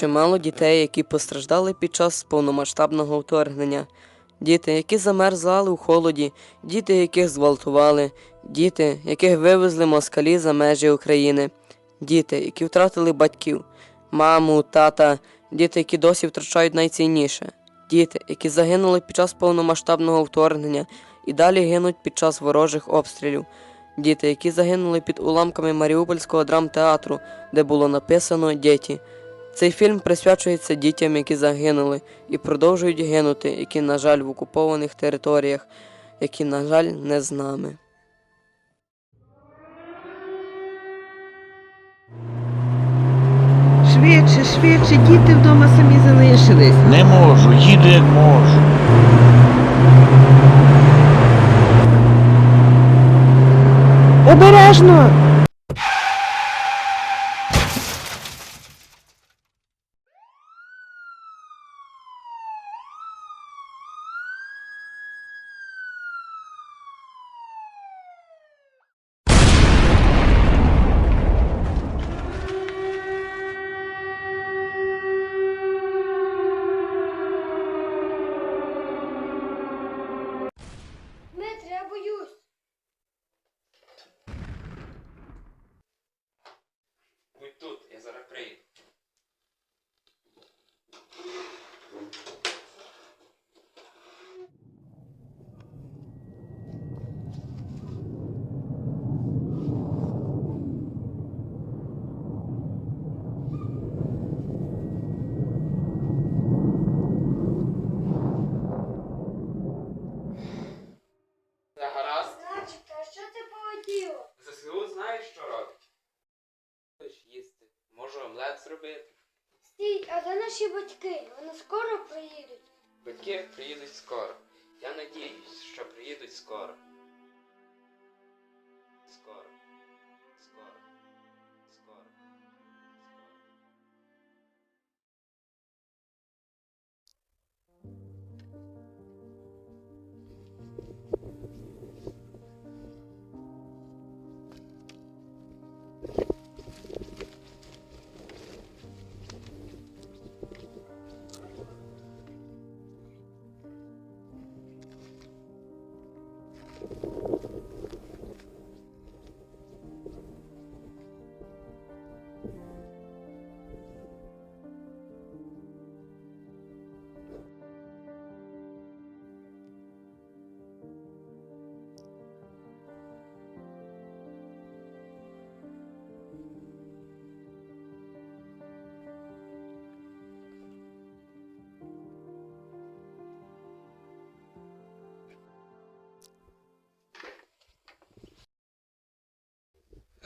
Чимало дітей, які постраждали під час повномасштабного вторгнення, діти, які замерзали у холоді, діти, яких зґвалтували, діти, яких вивезли москалі за межі України, діти, які втратили батьків, маму, тата, діти, які досі втрачають найцінніше, діти, які загинули під час повномасштабного вторгнення і далі гинуть під час ворожих обстрілів, діти, які загинули під уламками Маріупольського драмтеатру, де було написано Діті. Цей фільм присвячується дітям, які загинули і продовжують гинути, які, на жаль, в окупованих територіях, які, на жаль, не з нами. Швидше, швидше, діти вдома самі залишились. Не можу, їду як можу. Обережно! Дмитрий, я боюсь. Будь тут, я зараз прийду. Гаразд. Значить, а що це полетіло? ЗСУ знаєш, що робить? Хочеш їсти. Можу омлет зробити. Стій, а де наші батьки? Вони скоро приїдуть. Батьки приїдуть скоро. Я надіюсь, що приїдуть скоро.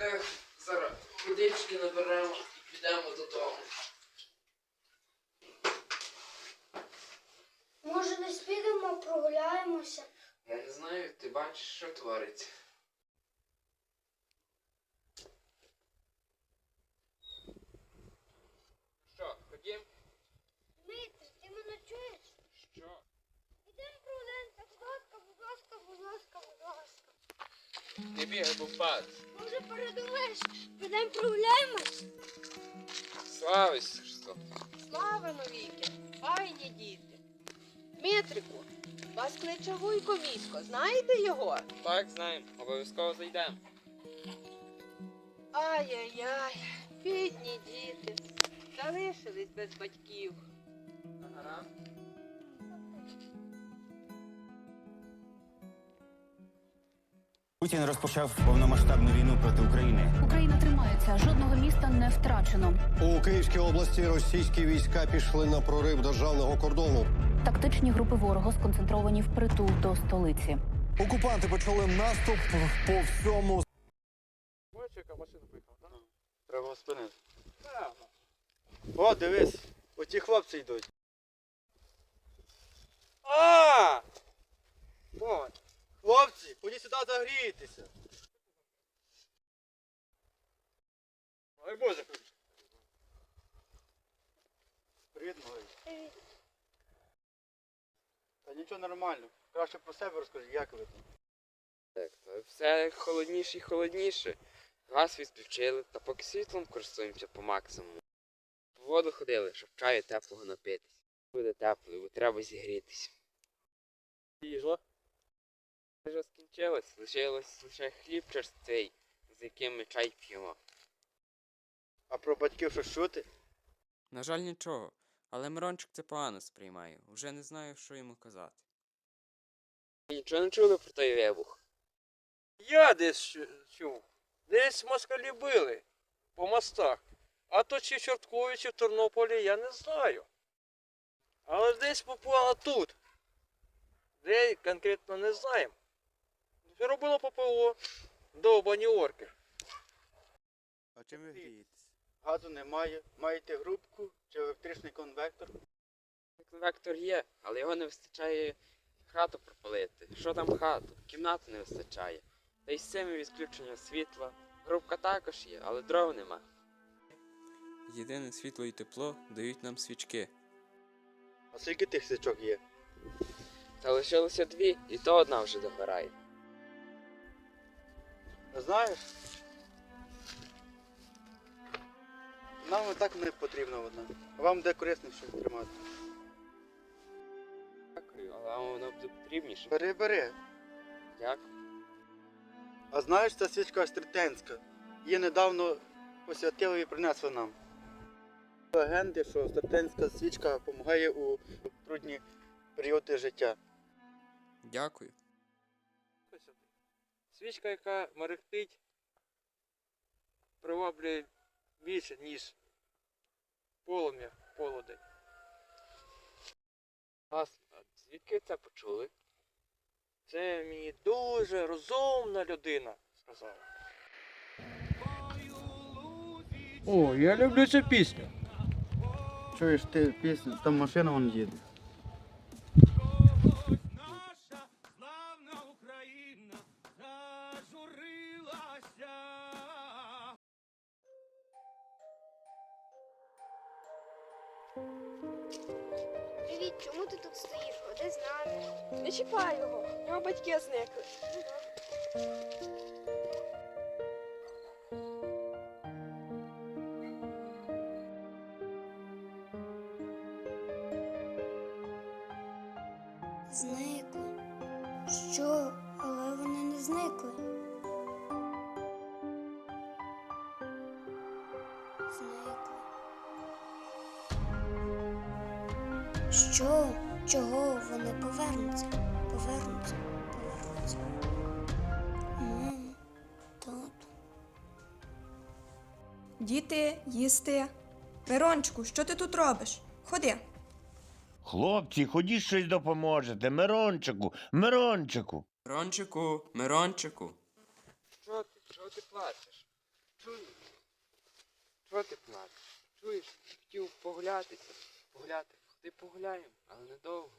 Ех, зараз водички наберемо і підемо додому. Може, не підемо, прогуляємося? Я не знаю, ти бачиш, що твориться. Що, ходім? Дмитрий, ти мене чуєш? Що? Ідемо прогуляємося, будь ласка, будь ласка, будь ласка, будь ласка. Не бігай, бо. Може, передумаєш, підемо прогуляємось? Слава Ісусу Христу. Слава навіки! Файні діти! Дмитрику, вас кличе Вуйко Місько, знаєте його? Так, знаємо, обов'язково зайдемо. Ай-яй-яй, бідні діти, залишились без батьків. Ага. Путін розпочав повномасштабну війну проти України. Україна тримається, жодного міста не втрачено. У Київській області російські війська пішли на прорив державного кордону. Тактичні групи ворога сконцентровані впритул до столиці. Окупанти почали наступ по всьому яка машина поїхала, так? Треба спинити. О, дивись, оті хлопці йдуть. А! О, хлопці, ходіть сюди загрійтеся. Ой, Боже. Привіт, малий. Привіт. Та нічого нормально. Краще про себе розкажи, як ви там. Так, то все холодніше і холодніше. Газ відключили, та поки світлом користуємося по максимуму. по воду ходили, щоб чаю теплого напитись. Буде тепло, бо треба зігрітись. Їжа. Вже скінчилось, лишилось лише хліб черствий, з яким ми чай п'ємо. А про батьків щось чути? На жаль, нічого. Але Мирончик це погано сприймає. Вже не знаю, що йому казати. Ви Нічого не чули про той вибух? Я десь чу- чув. Десь москалі били по мостах. А то чи в Чорткові, чи в Тернополі, я не знаю. Але десь попало тут. Де конкретно не знаємо. Робило ППО. Довбані орки. А чим ви грієтесь? Газу немає. Маєте грубку чи електричний конвектор? Конвектор є, але його не вистачає хату пропалити. Що там хату? Кімнату не вистачає. Та й з цим відключення світла. Грубка також є, але дров нема. Єдине світло і тепло дають нам свічки. А скільки тих свічок є? Та лишилося дві, і то одна вже догорає. Знаєш? Нам і так не потрібна одна. Вам де корисніше тримати. Дякую, але вам воно буде потрібніше. Бери, бери. Дякую. А знаєш, ця свічка остритенська. Її недавно посвятили і принесли нам. Легенди, що остритенська свічка допомагає у трудні періоди життя. Дякую. Свічка, яка мерехтить, приваблює більше, ніж полум'я, полудень. А звідки це почули? Це мені дуже розумна людина сказала. О, я люблю цю пісню. Чуєш ти пісню, там машина вон їде. Зникли. Що? Але вони не зникли. Зникли. Що? Чого вони повернуться? Повернуться, повернуться. Мамо, тату. Діти, їсти. Мирончику, що ти тут робиш? Ходи. Хлопці, ходіть щось допоможете. Мирончику, Мирончику. Мирончику, Мирончику. Що ти? Чого ти плачеш? Чуєш? Чого ти плачеш? Чуєш? Хотів погулятися. Погуляти. Ходи погуляємо, але недовго.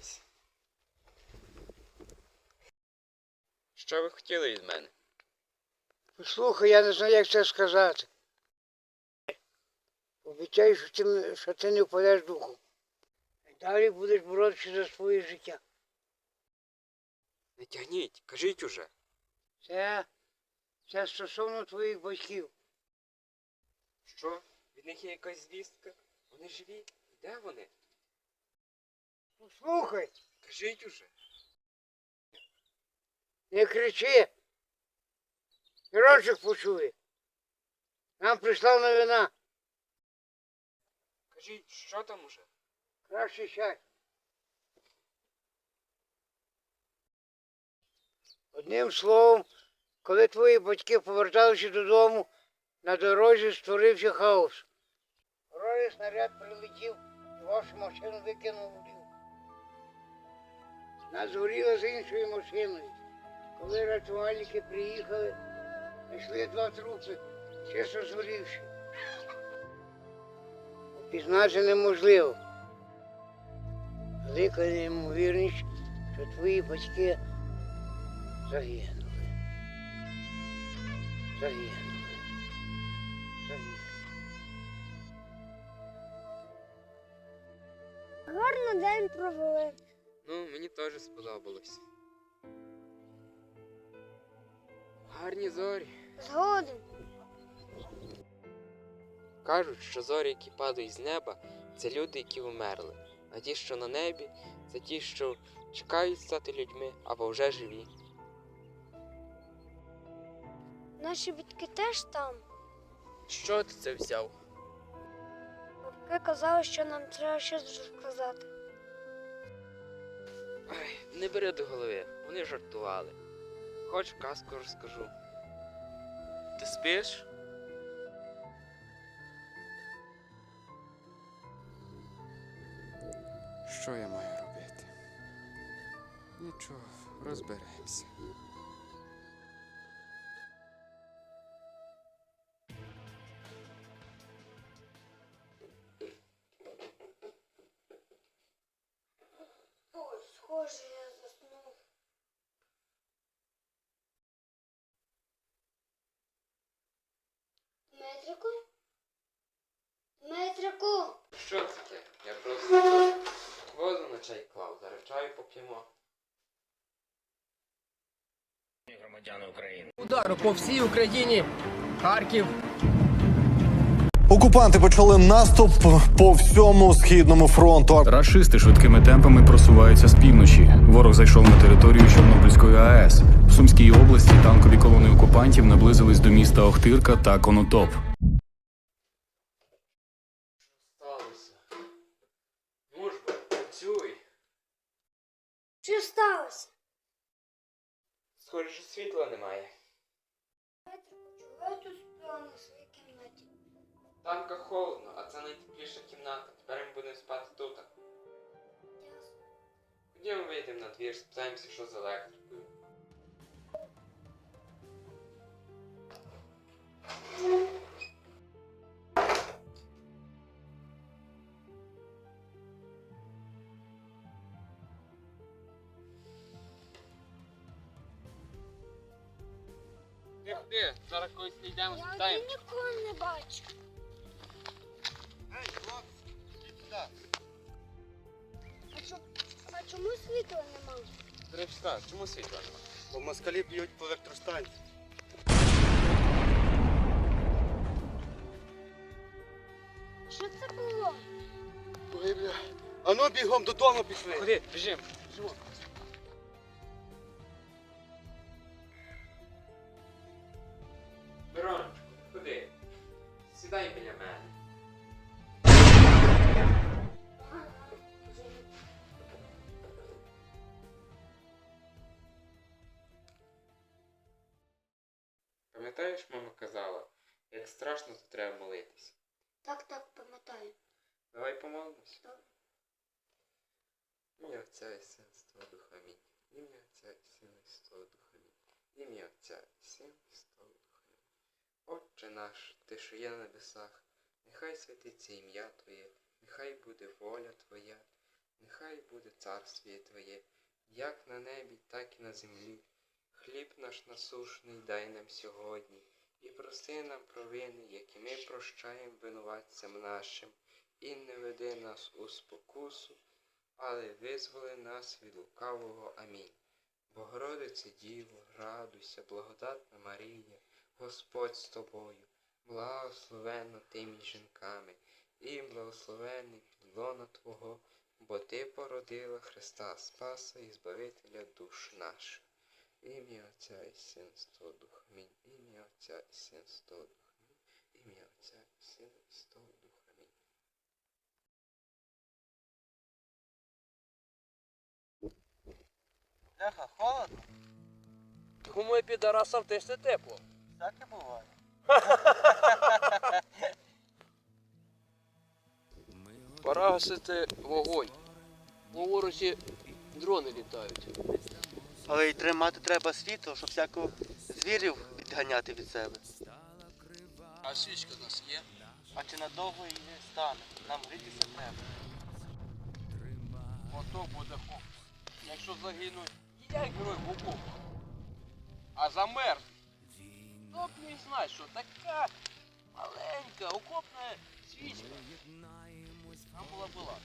Піди. Що ви хотіли від мене? Послухай, я не знаю, як це сказати. Обіцяю, що ти, що ти не впадеш духом. Далі будеш боротися за своє життя. Не тягніть, кажіть уже. Це, це стосовно твоїх батьків. Що? Від них є якась звістка? Вони живі? Де вони? Послухай, Кажіть уже. не кричи. Мирончик почує. Нам прийшла новина. Кажіть, що там уже? Краще сядь. Одним словом, коли твої батьки поверталися додому, на дорозі створився хаос. Ворожий снаряд прилетів і вашу машину викинув у. Вона згоріла з іншою машиною. Коли рятувальники приїхали, знайшли два трупи, чисто згорівши. Пізнати неможливо. Велика неймовірність, що твої батьки загинули. Загинули. Загинули. Гарно день провели. Ну, мені теж сподобалось. Гарні зорі. Згоден. Кажуть, що зорі, які падають з неба, це люди, які вмерли. А ті, що на небі, це ті, що чекають стати людьми або вже живі. Наші батьки теж там. Що ти це взяв? Бабки казали, що нам треба щось розказати. Ай, не бери до голови, вони жартували. Хоч казку розкажу. Ти спиш? Що я маю робити? Нічого, розберемося. Дмитрику? Дмитрику! Що це таке? Я просто воду на чай клав, зараз чаю поп'ємо. Удару по всій Україні. Харків. Окупанти почали наступ по всьому східному фронту. Рашисти швидкими темпами просуваються з півночі. Ворог зайшов на територію Чорнобильської АЕС. В Сумській області танкові колони окупантів наблизились до міста Охтирка та Конотоп. Сталося. Ну ж бо, працюй. Що сталося? Схоже, що світла немає. Чого я тут спала на своїй кімнаті? Танка холодно, а це найтепліша кімната. Тепер ми будемо спати тут. Ясно. Ходімо вийдемо на двір, спитаємося, що з електрикою. Зараз когось не йдемо, Я спитаємо. нікого не бачу. Ей, хлопці, ідіть сюди. А, чо- а чому світла нема? Речка, чому світла нема? Бо москалі б'ють по електростанції. Що це було? Ой, бля. А ну бігом додому пішли. Ходи, біжим. Мирончику, страшно, то треба молитись. Так, так, пам'ятаю. Давай помолимось. Ім'я Отця і Сина Святого Духа Амінь. Ім'я Отця і Сина і Святого Духа Амінь. Ім'я Отця і Сина і Святого Духа Амінь. Отче наш, ти що є на небесах, нехай святиться ім'я Твоє, нехай буде воля Твоя, нехай буде царствіє Твоє, як на небі, так і на землі. Хліб наш насушний дай нам сьогодні, і прости нам провини, які ми прощаємо винуватцям нашим, і не веди нас у спокусу, але визволи нас від лукавого. Амінь. Богородице Діво, радуйся, благодатна Марія, Господь з тобою, благословенна ти між жінками, і благословенний плідлона Твого, бо Ти породила Христа Спаса і Збавителя душ наших. Ім'я Отця і Сина Святого Духа. Амінь. Отця і Сина Святого Духа. Ім'я Отця і Сина і Святого Духа. Амінь. Леха, холодно? Думаю, підарасам теж не тепло. Всяке буває. Пора гасити вогонь. У ворозі дрони літають. Але й тримати треба світло, щоб всякого звірів відганяти від себе. А свічка в нас є? А чи надовго її не стане? Нам грітися треба. Ото буде хоп. Якщо загинуть, я герой в окопах. А замерз. Хто б міг знати, що така маленька окопна свічка. Там була була.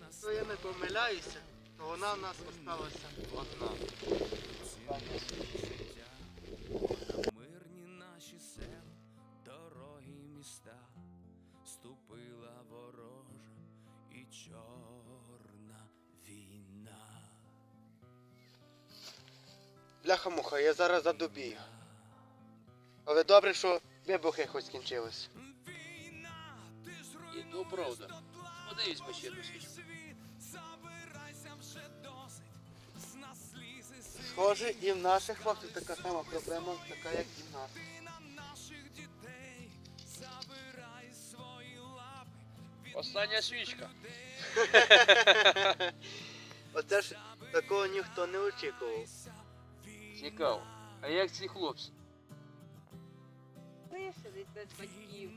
Якщо я не помиляюся, то вона в нас осталася одна. Чорна війна. Бляха-муха, я зараз задубію. Але добре, що вибухи хоч скінчились. І то правда. Подивись ми ще свічку. Схоже, і в наших хлопців така сама проблема, така як і в нас. Остання свічка. Оце ж такого ніхто не очікував. Цікаво. А як ці хлопці? Виселить без батьків.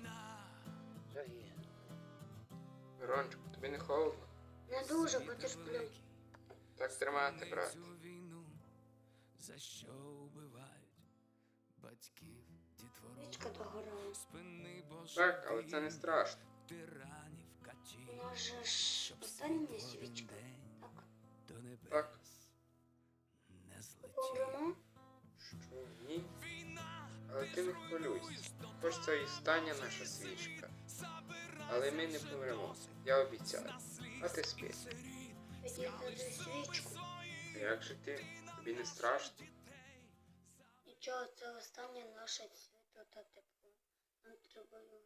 Мирончик, тобі не холодно? Не дуже потерплю. Так тримати, брат. За що вбивають батьків, дітвору? Спини Боже, Так, але це не страшно. Вона ж остання свічка. Так. до небес Так. не злетів. Помремо? Що ні? Але ти не хвилюйся. Хоч це і остання наша свічка. Але ми не помремо. Я обіцяю. А ти спи. Підійти свічку. А Як же ти? Тобі не страшно? Нічого, це останнє наше світло та тепло. Нам треба його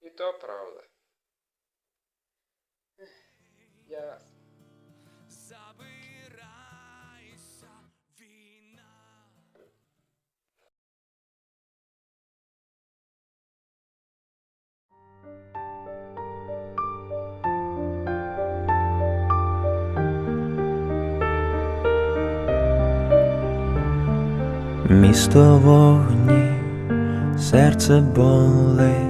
І то правда. Ясно. Забирайся, війна. Місто вогні, серце болить,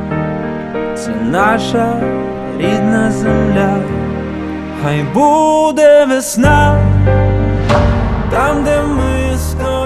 це наша рідна земля, хай буде весна, там, де ми тобою.